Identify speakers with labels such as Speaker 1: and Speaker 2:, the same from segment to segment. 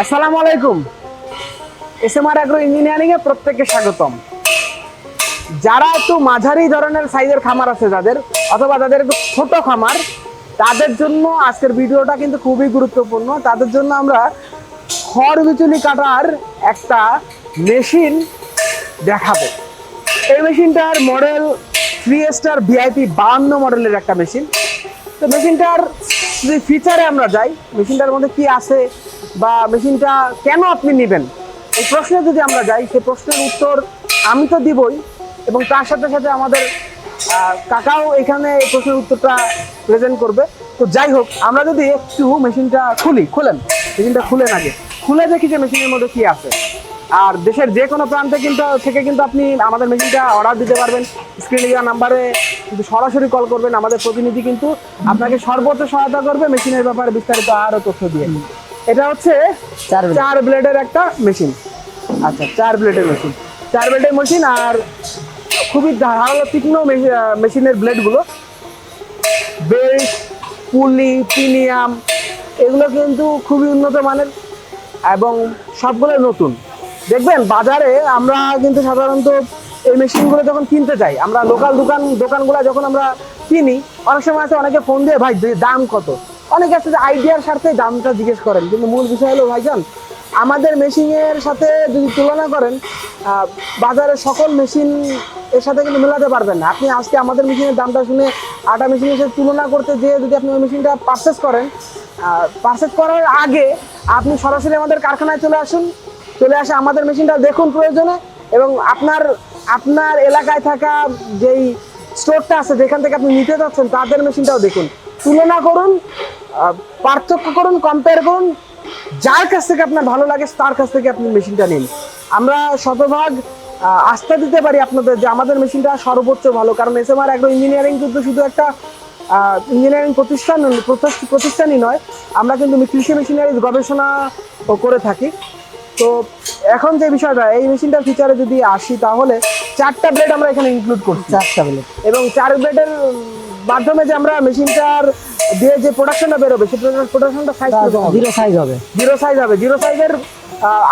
Speaker 1: আসসালামু আলাইকুম। SMR agro engineering এ প্রত্যেককে স্বাগতম। যারা একটু মাঝারি ধরনের সাইজের খামার আছে যাদের, অথবা যাদের একটু ছোট খামার, তাদের জন্য আজকের ভিডিওটা কিন্তু খুবই গুরুত্বপূর্ণ। তাদের জন্য আমরা খড় বিচুলি কাটার একটা মেশিন দেখাবো। এই মেশিনটার মডেল থ্রি স্টার ভিআইপি বাহান্ন মডেলের একটা মেশিন। তো মেশিনটার যদি ফিচারে আমরা যাই, মেশিনটার মধ্যে কি আছে বা মেশিনটা কেন আপনি নেবেন? এই প্রশ্নে যদি আমরা যাই সেই প্রশ্নের উত্তর আমি তো দিবই এবং তার সাথে সাথে আমাদের কাকাও এখানে এই প্রশ্নের উত্তরটা প্রেজেন্ট করবে। তো যাই হোক, আমরা যদি একটু মেশিনটা খুলি, খুলেন। মেশিনটা খুলেন আগে। খুলে দেখি যে মেশিনের মধ্যে কি আছে। আর দেশের যে কোনো প্রান্তে কিন্তু, থেকে কিন্তু আপনি আমাদের মেশিনটা অর্ডার দিতে পারবেন। স্ক্রিনে দেওয়া নাম্বারে কিন্তু সরাসরি কল করবেন। আমাদের প্রতিনিধি কিন্তু আপনাকে সর্বোচ্চ সহায়তা করবে মেশিনের ব্যাপারে বিস্তারিত আরও তথ্য দিয়ে। এটা হচ্ছে
Speaker 2: চার
Speaker 1: ব্লেডের একটা মেশিন আচ্ছা চার ব্লেডের মেশিন চার ব্লেডের মেশিন আর খুবই ধারালো তীক্ষ্ণ মেশিনের ব্লেডগুলো বেল্ট পুলি প্রিমিয়াম এগুলো কিন্তু খুবই উন্নত মানের এবং সবগুলো নতুন। দেখবেন বাজারে আমরা কিন্তু সাধারণত এই মেশিনগুলো যখন কিনতে যাই আমরা লোকাল দোকান দোকানগুলো যখন আমরা কিনি অনেক সময় আছে অনেকে ফোন দিয়ে ভাই দাম কত? অনেকে আছে যে আইডিয়ার স্বার্থে দামটা জিজ্ঞেস করেন, কিন্তু মূল বিষয় হলো, ভাইজান, আমাদের মেশিনের সাথে যদি তুলনা করেন বাজারে সকল মেশিন এর সাথে কিন্তু মেলাতে পারবেন না। আপনি আজকে আমাদের মেশিনের দামটা শুনে আটা মেশিনের সাথে তুলনা করতে যেয়ে যদি আপনি ওই মেশিনটা পারচেস করেন পারচেস করার আগে আপনি সরাসরি আমাদের কারখানায় চলে আসুন, চলে আসে আমাদের মেশিনটা দেখুন প্রয়োজনে এবং আপনার আপনার এলাকায় থাকা যেই স্টোরটা আছে, যেখান থেকে আপনি নিতে যাচ্ছেন, তাদের মেশিনটাও দেখুন। তুলনা করুন পার্থক্য করুন কম্পেয়ার করুন। যার কাছ থেকে আপনার ভালো লাগে তার কাছ থেকে আপনি মেশিনটা নিন। আমরা শতভাগ আস্থা দিতে পারি আপনাদের যে আমাদের মেশিনটা সর্বোচ্চ ভালো কারণ S M R agro engineering কিন্তু শুধু একটা ইঞ্জিনিয়ারিং প্রতিষ্ঠান প্রতিষ্ঠানই নয়। আমরা কিন্তু কৃষি মেশিনারি গবেষণা ও করে থাকি। তো এখন যে বিষয়টা এই মেশিনটার ফিচারে যদি আসি তাহলে চারটা ব্লেড আমরা এখানে ইনক্লুড করছি।
Speaker 2: চারটা ব্লেড
Speaker 1: এবং চার ব্লেডের মাধ্যমে যে আমরা মেশিনটার দিয়ে যে প্রোডাকশনটা বেরোবে সেই প্রোডাকশনটা সাইজ
Speaker 2: জিরো সাইজ হবে?
Speaker 1: জিরো সাইজ হবে। জিরো সাইজের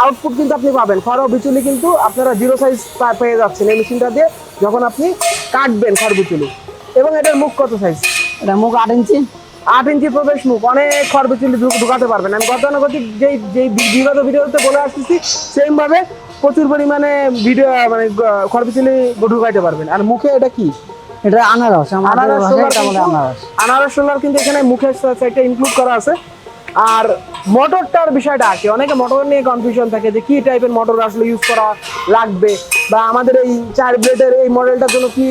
Speaker 1: আউটপুট কিন্তু আপনি পাবেন। খড় বিচুলি কিন্তু আপনারা জিরো সাইজ পেয়ে যাচ্ছেন এই মেশিনটা দিয়ে যখন আপনি কাটবেন খড় বিচুলি। এবং এটার মুখ কত সাইজ
Speaker 2: এটা মুখ আট ইঞ্চি।
Speaker 1: আট ইঞ্চি প্রবেশ মুখ। অনেক খড় বিচুলি ঢুক- ঢুকাতে পারবেন। আমি গতানুগতিক যেই যেই বিগত ভিডিওতে বলে আসতেছি সেম ভাবে প্রচুর পরিমাণে ভিডিও মানে খড় বিচুলি ঢুকাইতে পারবেন। আর মুখে এটা কি?
Speaker 2: এটা আনারস আমাদের
Speaker 1: আনারস সোলার কিন্তু-
Speaker 2: আনারস।
Speaker 1: আনারস সোলার কিন্তু এখানে মুখের সাইডটা ইনক্লুড করা আছে। আর মোটরটার বিষয়টা আছে অনেকে মোটর নিয়ে কনফিউশন থাকে যে কি টাইপের মোটর আসলে ইউজ করা লাগবে বা আমাদের এই চার ব্লেডের এই মডেলটার জন্য কি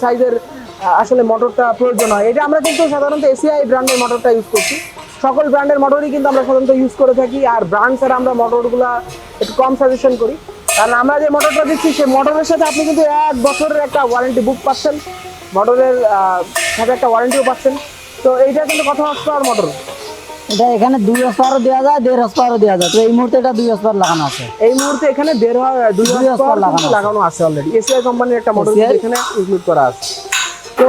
Speaker 1: সাইজের আসলে মোটরটা প্রয়োজন হয়। এটা আমরা কিন্তু সাধারণত এসিআই ব্র্যান্ডের মোটরটা ইউজ করছি। সকল ব্র্যান্ডের মোটরই কিন্তু আমরা সাধারণত ইউজ করে থাকি আর ব্র্যান্ড ছাড়া আমরা মোটরগুলো একটু কম সাজেশন করি। কারণ আমরা যে মোটরটা দিচ্ছি সেই মোটরের সাথে আপনি কিন্তু এক বছরের একটা ওয়ারেন্টি বুক পাচ্ছেন। মোটরের সাথে একটা ওয়ারেন্টিও পাচ্ছেন। তো এইটা কিন্তু কত হর্স পাওয়ার মোটর
Speaker 2: এটা এখানে দুই হসপারও দেওয়া যায় দেড় হসপারও দেওয়া যায়। তো এই মুহূর্তে এটা দুই হসপার লাগানো আছে।
Speaker 1: এই মুহূর্তে এখানে দেড় হয় দুই হর্স পাওয়ার
Speaker 2: লাগানো আছে।
Speaker 1: অলরেডি এসিআই কোম্পানির একটা মোটর? এখানে ইনক্লুড করা আছে। তো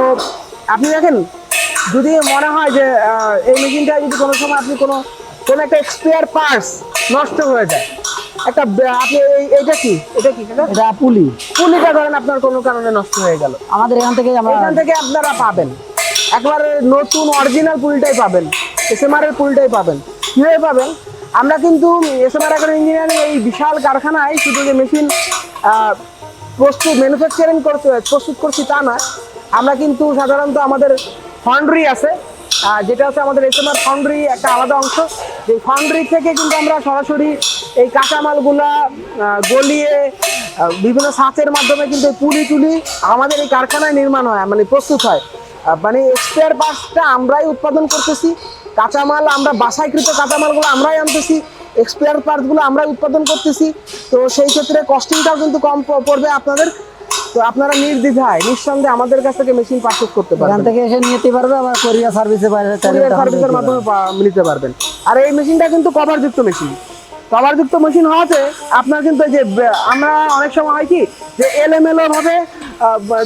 Speaker 1: আপনি দেখেন যদি মনে হয় যে এই মেশিনটা যদি কোনো সময় আপনি কোনো কোনো একটা এক্সপায়ার পার্টস নষ্ট হয়ে যায় একটা আপনি এই- এইটা কি? এটা কি?
Speaker 2: এটা পুলি।
Speaker 1: পুলিটা ধরেন আপনার কোনো কারণে নষ্ট হয়ে গেল।
Speaker 2: আমাদের এখান থেকে আমরা
Speaker 1: এখান থেকে আপনারা পাবেন। একবারে নতুন অরিজিনাল পুলটাই পাবেন। এসএমআর এর পুলটাই পাবেন। কীভাবে পাবেন? আমরা কিন্তু এসএমআর এখন ইঞ্জিনিয়ারিং এই বিশাল কারখানায় শুধু যে মেশিন প্রস্তুত ম্যানুফ্যাকচারিং করতে প্রস্তুত করছি তা না আমরা কিন্তু সাধারণত আমাদের ফাউন্ড্রি আছে। যেটা আছে আমাদের এসএমআর ফাউন্ড্রি একটা আলাদা অংশ। এই ফাউন্ড্রি থেকে কিন্তু আমরা সরাসরি এই কাঁচামালগুলা গলিয়ে বিভিন্ন সাঁচের মাধ্যমে কিন্তু পুলি টুলি আমাদের এই কারখানায় নির্মাণ হয় মানে প্রস্তুত হয়। মানে এক্সপায়ার পার্টসটা আমরাই উৎপাদন করতেছি কাঁচামাল আমরা বাসাইকৃত কাঁচামালগুলো আমরাই আনতেছি এক্সপায়ার পার্টসগুলো আমরাই উৎপাদন করতেছি। তো সেই ক্ষেত্রে কস্টিংটাও কিন্তু কম পড়বে আপনাদের। তো আপনারা নির্দ্বিধায় নিঃসন্দেহে আমাদের কাছ থেকে মেশিন পারচেস করতে
Speaker 2: এখান
Speaker 1: পারবেন
Speaker 2: থেকে এসে নিতে পারবে আবার কোরিয়া সার্ভিসে
Speaker 1: কুরিয়ার সার্ভিসের মাধ্যমে নিতে পারবেন। আর এই মেশিনটা কিন্তু কভারযুক্ত মেশিন কভারযুক্ত মেশিন হওয়াতে আপনার কিন্তু যে আমরা অনেক সময় হয় কি যে এলোমেলো ভাবে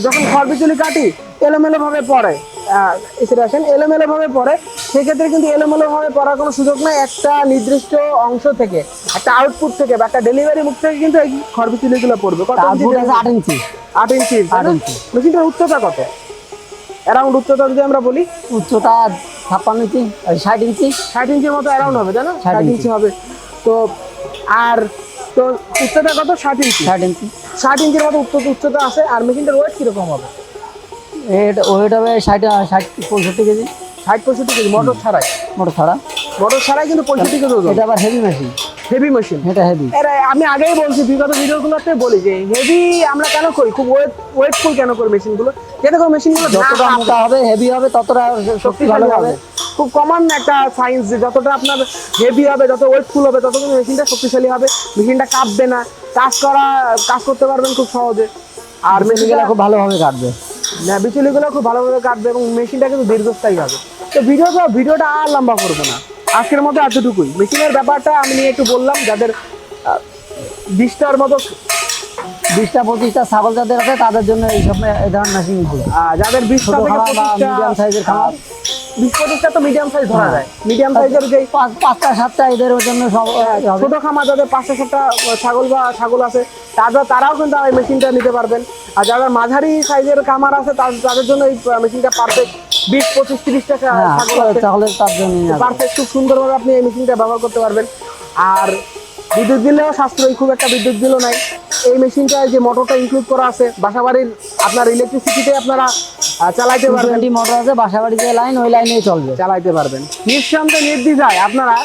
Speaker 1: যখন খড় বিচুলি কাটি এলোমেলো ভাবে পড়ে এসে আসেন এলোমেলো ভাবে পড়ে। সেক্ষেত্রে কিন্তু এলোমেলো ভাবে পড়ার কোনো সুযোগ নাই একটা নির্দিষ্ট অংশ থেকে একটা আউটপুট থেকে বা একটা ডেলিভারি মুখ থেকে কিন্তু এই খরবিচুলিগুলো পড়বে। কত ইঞ্চি
Speaker 2: আট ইঞ্চি
Speaker 1: আট ইঞ্চি
Speaker 2: আট ইঞ্চি।
Speaker 1: মেশিনটার উচ্চতা কত? অ্যারাউন্ড উচ্চতা যদি আমরা বলি।
Speaker 2: উচ্চতা ছাপ্পান্ন ইঞ্চি ষাট ইঞ্চি।
Speaker 1: ষাট ইঞ্চির মতো অ্যারাউন্ড হবে তাই না? ষাট
Speaker 2: ইঞ্চি।
Speaker 1: হবে। তো আর তো উচ্চতা কত? ষাট ইঞ্চি।
Speaker 2: ষাট ইঞ্চি।
Speaker 1: ষাট ইঞ্চির মতো উচ্চ উচ্চতা আছে আর মেশিনটার ওয়েট কীরকম হবে?
Speaker 2: এটা ওয়েট হবে ষাট ষাট পঁয়ষট্টি কেজি।
Speaker 1: ষাট পঁয়ষট্টি কেজি মোটর ছাড়াই।
Speaker 2: মোটর ছাড়া।
Speaker 1: মোটর ছাড়াই কিন্তু পঁয়ষট্টি কেজি
Speaker 2: এটা আবার হেভি মেশিন
Speaker 1: হেভি মেশিন
Speaker 2: এটা হেভি
Speaker 1: আমি আগেই বলছি বিগত ভিডিওগুলোতে বলি যে হেভি আমরা কেন করি? খুব ওয়েট ওয়েটফুল কেন করি মেশিনগুলো যাতে করে মেশিনগুলো
Speaker 2: যতটা মোটা হবে হেভি হবে ততটা শক্তি ভালো হবে।
Speaker 1: খুব কমন একটা সায়েন্স যে যতটা আপনার হেভি হবে যত ওয়েটফুল হবে তত কিন্তু মেশিনটা শক্তিশালী হবে। মেশিনটা কাঁপবে না। কাজ করা কাজ করতে পারবেন খুব সহজে। আর
Speaker 2: মেশিনগুলো
Speaker 1: মেশিনগুলো
Speaker 2: খুব ভালোভাবে কাটবে।
Speaker 1: না বিচুলিগুলো খুব ভালোভাবে কাটবে এবং মেশিনটা কিন্তু দীর্ঘস্থায়ী হবে। তো ভিডিওটা ভিডিওটা আর লম্বা করব না। আজকের মতো এতটুকুই। মেশিনের ব্যাপারটা আমি নিয়ে একটু বললাম যাদের বিশটার মতো
Speaker 2: বিশটা পঁচিশটা ছাগল যাদের আছে তাদের জন্য এই সব এই ধরনের মেশিন
Speaker 1: যাদের বিশটা
Speaker 2: মিডিয়াম সাইজের খামার।
Speaker 1: বিশ পঁচিশটা তো মিডিয়াম সাইজ ধরা যায়। মিডিয়াম সাইজের যে
Speaker 2: পাঁচ পাঁচটা সাতটা এদের জন্য সব হবে।
Speaker 1: ছোট খামার যাদের পাঁচশো সাতটা ছাগল বা ছাগল আছে তারা তারাও কিন্তু এই মেশিনটা নিতে পারবেন। আর যারা মাঝারি সাইজের খামার আছে তাদের জন্য এই মেশিনটা পারফেক্ট বিশ পঁচিশ তিরিশটা
Speaker 2: হ্যাঁ
Speaker 1: ছাগল
Speaker 2: তাহলে তার জন্য নিয়ে
Speaker 1: পারফেক্ট খুব সুন্দরভাবে আপনি এই মেশিনটা ব্যবহার করতে পারবেন। আর বিদ্যুৎ দিলেও সাশ্রয়ী খুব একটা বিদ্যুৎ দিলও নাই। এই মেশিনটায় যে মোটরটা ইনক্লুড করা আছে বাসাবাড়ির আপনার ইলেকট্রিসিটিতে আপনারা চালাইতে পারবেন।
Speaker 2: মোটর আছে বাসা বাড়ি যে লাইন ওই লাইনেই চলবে।
Speaker 1: চালাইতে পারবেন। নিঃসন্দেহে নির্দ্বিধায় আপনারা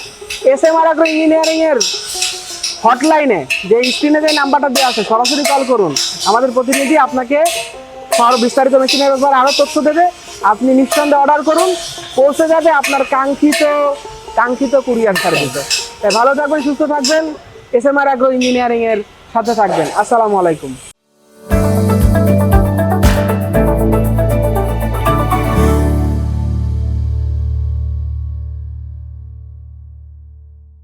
Speaker 1: এস এম আর ইঞ্জিনিয়ারিং এর হটলাইনে যে স্ক্রিনে যে নাম্বারটা দেওয়া আছে সরাসরি কল করুন। আমাদের প্রতিনিধি আপনাকে বিস্তারিত মেশিনের ব্যাপারে আরও তথ্য দেবে। আপনি নিঃসন্দেহে অর্ডার করুন, পৌঁছে যাবে আপনার কাঙ্ক্ষিত কাঙ্ক্ষিত কুরিয়ার সার্ভিসে তাই ভালো থাকবেন, সুস্থ থাকবেন এস এম আর আগ্রো ইঞ্জিনিয়ারিংয়ের সাথে থাকবেন। আসসালামু আলাইকুম।